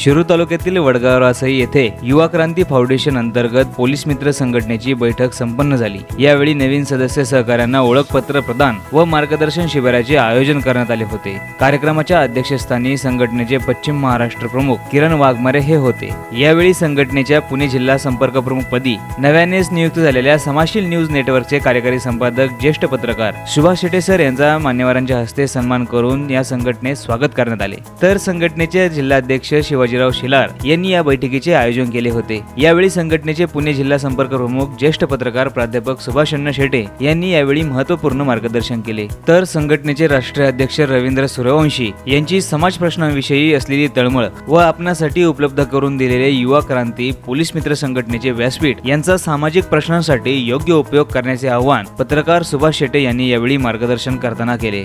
शिरूर तालुक्यातील वडगाव रासई येथे युवा क्रांती फाउंडेशन अंतर्गत पोलीस मित्र संघटनेची बैठक संपन्न झाली. यावेळी नवीन सदस्य सहकाऱ्यांना ओळखपत्र प्रदान व मार्गदर्शन शिबिराचे आयोजन करण्यात आले होते. कार्यक्रमाच्या अध्यक्षस्थानी संघटनेचे पश्चिम महाराष्ट्र प्रमुख किरण वाघमारे हे होते. यावेळी संघटनेच्या पुणे जिल्हा संपर्क प्रमुख पदी नव्यानेच नियुक्त झालेल्या समाशील न्यूज नेटवर्कचे कार्यकारी संपादक ज्येष्ठ पत्रकार सुभाष शेटे सर यांचा मान्यवरांच्या हस्ते सन्मान करून या संघटनेत स्वागत करण्यात आले. तर संघटनेचे जिल्हाध्यक्ष शिवाजी बाजीराव शिलार यांनी या बैठकीचे आयोजन केले होते. यावेळी संघटनेचे पुणे जिल्हा संपर्क प्रमुख ज्येष्ठ पत्रकार प्राध्यापक सुभाषण्ण शेटे यांनी यावेळी महत्त्वपूर्ण मार्गदर्शन केले. तर संघटनेचे राष्ट्रीय अध्यक्ष रवींद्र सूर्यवंशी यांची समाज प्रश्नांविषयी असलेली तळमळ व आपणासाठी उपलब्ध करून दिलेले युवा क्रांती पोलीस मित्र संघटनेचे व्यासपीठ यांचा सामाजिक प्रश्नांसाठी योग्य उपयोग करण्याचे आवाहन पत्रकार सुभाष शेटे यांनी यावेळी मार्गदर्शन करताना केले.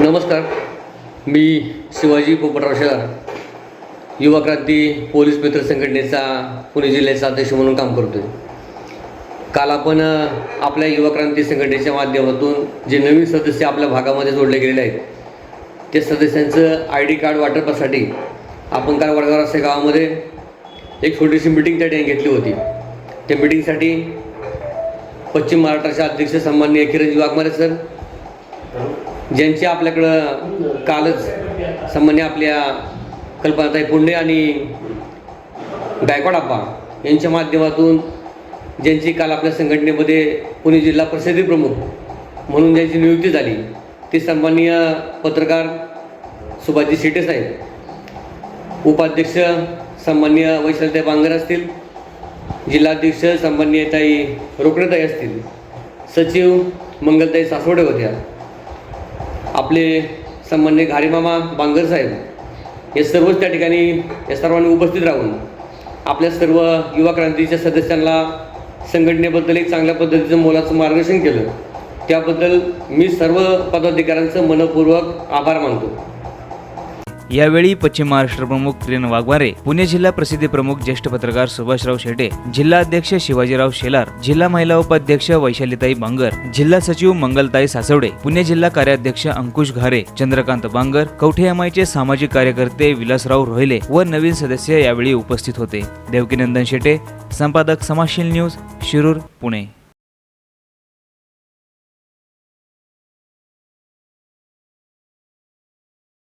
नमस्कार. मी शिवाजी पोपटराव शेलार युवा क्रांती पोलीस मित्र संघटनेचा पुणे जिल्ह्याचा अध्यक्ष म्हणून काम करतो आहे काल आपण आपल्या युवा क्रांती संघटनेच्या माध्यमातून जे नवीन सदस्य आपल्या भागामध्ये जोडले गेलेले आहेत ते सदस्यांचं आय डी कार्ड वाटपासाठी आपण काल वडगाव रस्ते गावामध्ये एक छोटीशी मिटिंग त्या ठिकाणी घेतली होती. त्या मिटिंगसाठी पश्चिम महाराष्ट्राचे अध्यक्ष सन्माननीय किरणजी वाघमारे सर ज्यांचे आपल्याकडं कालच सामान्य आपल्या कल्पनाताई पुंडे आणि गायकवाड आप्पा यांच्या माध्यमातून ज्यांची काल आपल्या संघटनेमध्ये पुणे जिल्हा प्रसिद्धी प्रमुख म्हणून ज्यांची नियुक्ती झाली ती सन्माननीय पत्रकार सुभाषजी शेटे साहेब उपाध्यक्ष सन्माननीय वैशालताई बांगर असतील जिल्हाध्यक्ष सन्माननीय ताई रोकडेताई असतील सचिव मंगलताई सासवडे होत्या. आपले संबंधित घारीमामा बांगर साहेब हे सर्वच त्या ठिकाणी या सर्वांनी उपस्थित राहून आपल्या सर्व युवा क्रांतीच्या सदस्यांना संघटनेबद्दल एक चांगल्या पद्धतीचं मोलाचं मार्गदर्शन केलं. त्याबद्दल मी सर्व पदाधिकाऱ्यांचं मनपूर्वक आभार मानतो. यावेळी पश्चिम महाराष्ट्र प्रमुख किरण वाघमारे पुणे जिल्हा प्रसिद्धी प्रमुख ज्येष्ठ पत्रकार सुभाषराव शेटे जिल्हा अध्यक्ष शिवाजीराव शेलार जिल्हा महिला उपाध्यक्ष वैशालीताई बांगर जिल्हा सचिव मंगलताई सासवडे पुणे जिल्हा कार्याध्यक्ष अंकुश घारे चंद्रकांत बांगर कवठे एमआयचे सामाजिक कार्यकर्ते विलासराव रोहिले व नवीन सदस्य यावेळी उपस्थित होते. देवकीनंदन शेटे संपादक समाशील न्यूज शिरूर पुणे.